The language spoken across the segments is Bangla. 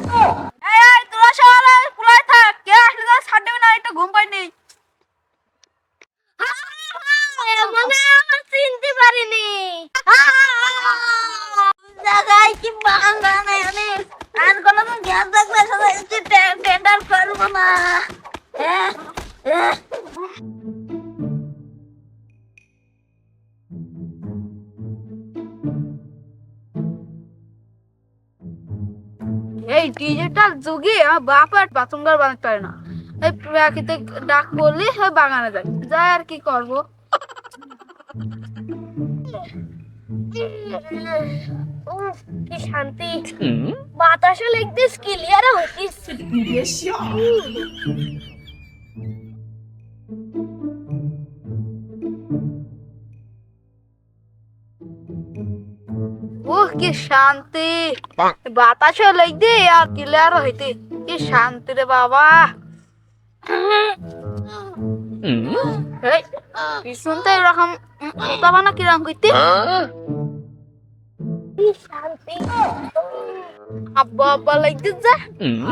এই তোরা সবাই কুলায় থাক। কে আসলে তো ছাড় দেবে না একটু ঘুম মানে আমার চিনতে পারিনি। জায়গায় কি বাংলা নেই আর কোনো জ্ঞান থাকলে টেন্ডার করব না। হ্যাঁ হ্যাঁ এই ডিজিটাল যুগে আমার বাপ আর বাথরুম ঘর বানাতে পারে না। এই প্রাকৃতিক ডাক বললে হয় বাগানে যায়। যাই আর কি করব? কি শান্তি। বাতাসও লেগদিস ক্লিয়ার হতিস। কি শান্তি। বাতাসও লাগতে আর ক্লিয়ার হইতে। কি শান্তি রে বাবা। পিছনতে এরকম? তবা না কীরকম করতে কি শান্তি। আব্বা আব্বা লাগতে যা।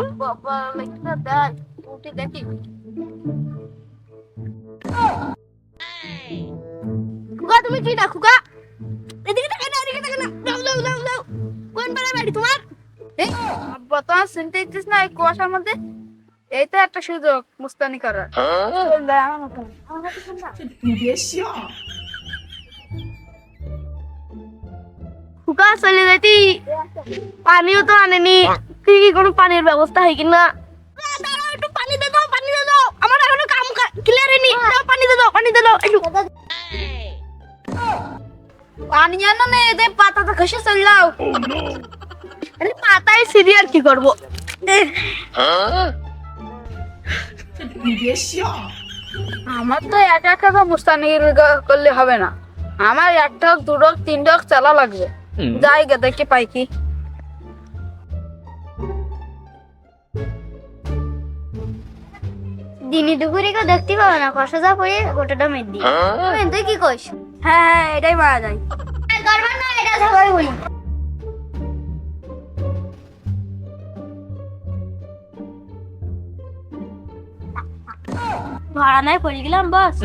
আব্বা আব্বা লাগতে দেখ, উঠে খুকা তুমি কি না চিনতে না এই কুয়াশার মধ্যে? এই তো একটা সুযোগ মুস্তানি করার। আমার মতো। মতো চল যাইতি। পানিও তো আনেনি। কি কি কোনো পানির ব্যবস্থা হয় কিনা একটু পানি দে দাও পানি দে দাও আমার এখনও কাম ক্লিয়ার হয়নি। দাও পানি দে দাও পানি দে দাও। একটু পানি জানো না এদের পাতাটা খসে চল যাও। আরে পাতায় সিরিয়াল কি করব? আমার তো একা একা মুস্তানি করলে হবে না। আমার হোক তিনটা হোক চালা লাগবে। যাই গে দেখি পাই কি। দিনে দুপুরে কেউ দেখতে পাবে না কষা যা পড়ে গোটাটা মেদ দিয়ে তুই কি কইস? হ্যাঁ হ্যাঁ এটাই মারা যায়। না এটা সবাই বলি। নাই পড়ে গেলাম বস।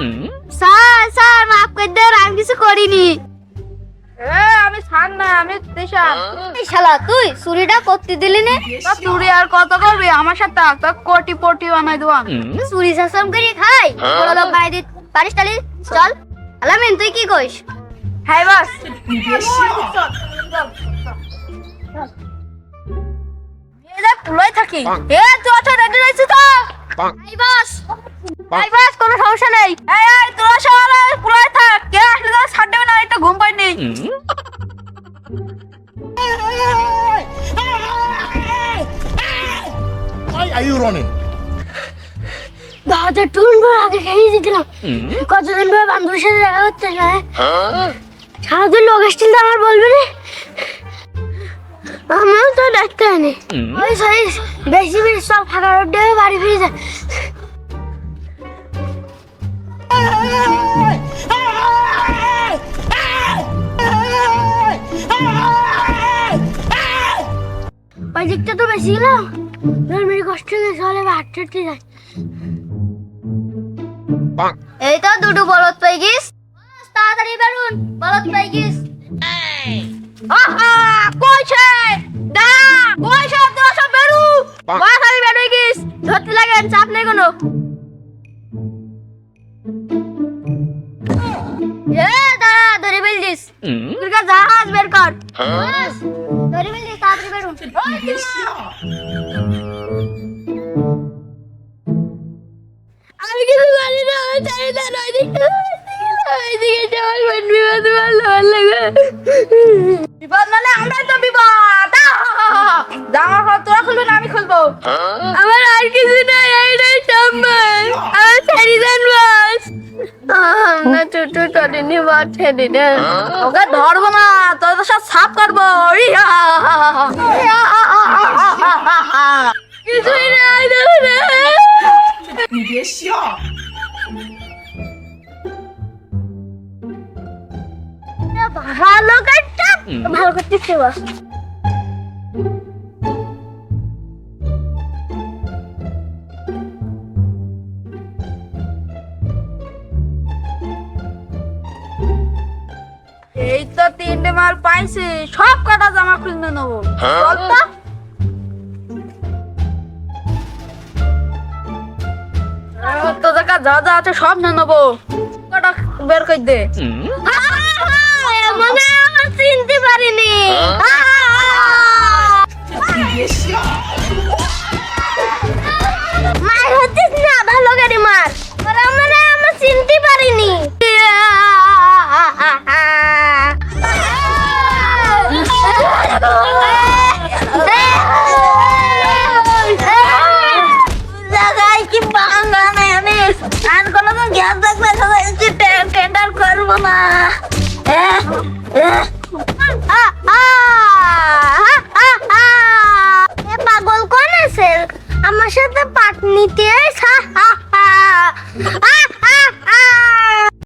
স্যার স্যার মাফ করে দেন আমি কিছু করিনি। আমি ছাড় না আমি শালা তুই চুরিটা করতে দিলি নে? তুই আর কত করবি? আমার সাথে তোর কোটি পটি বানাই দেবো চুরি শাসন করে খাই। বড় লোক বানাই দিত পারিস তালি চল। আলামিন তুই কি কইস হ্যাঁ বাস। পুলোই থাকি। এ তুই অত রেডি রয়েছিস তো? এই বস এই বাস কোনো সমস্যা নেই। এই এই তোরা সবাই পুলোই থাক। কে আসলে তো ছাড় দেবে না একটু ঘুম পাইনি। Why are you running? বাহাদের টুন করে আগে খেয়ে দিয়েছিলাম। কতদিন ধরে বান্ধবীর সাথে দেখা করতে না সারাদিন লোক এসছিল আমার বলবে রে আমিও তো ডাকতে হয়নি ওই সরি বেশি বেশি সব ফাঁকা রোড দিয়ে বাড়ি ফিরে যায়। দিকটা তো বেশি গেলাম মেরে কষ্ট হয়ে হলে হাঁটতে হাঁটতে যায় এই তো দুটো বলদ পাই গিস তাড়াতাড়ি বেরুন। বলদ পাই গিস আহা কইছে দা কইছে তোরা সব বেরু। বাস আমি বেরোই গিস ধরতে লাগেন চাপ নেই কোনো। কর বাস, ধরে ফেলছিস তাড়াতাড়ি বেরুন ওই দিমা। আমি কিছু জানি না আমি জানি না ওইদিকে ওইদিকে যাওয়ার মন বিবাদ ভালো ভালো লাগে টুটু করিনি বা ছেড়ে দেন ওকে ধরবো না তোর তো সব সাফ করব। কিছুই নাই ভালো কাটটা ভালো করতেছে তিনটে মাল পাইছি সব কাটা জামা কিনে নেব। চল তো। তো দেখা যা যা আছে সব নিয়ে নেব। কটা বের করে দে। মনে আমার চিনতে পারিনি। পাগল কোন আছে? আমার সাথে পাট নিতে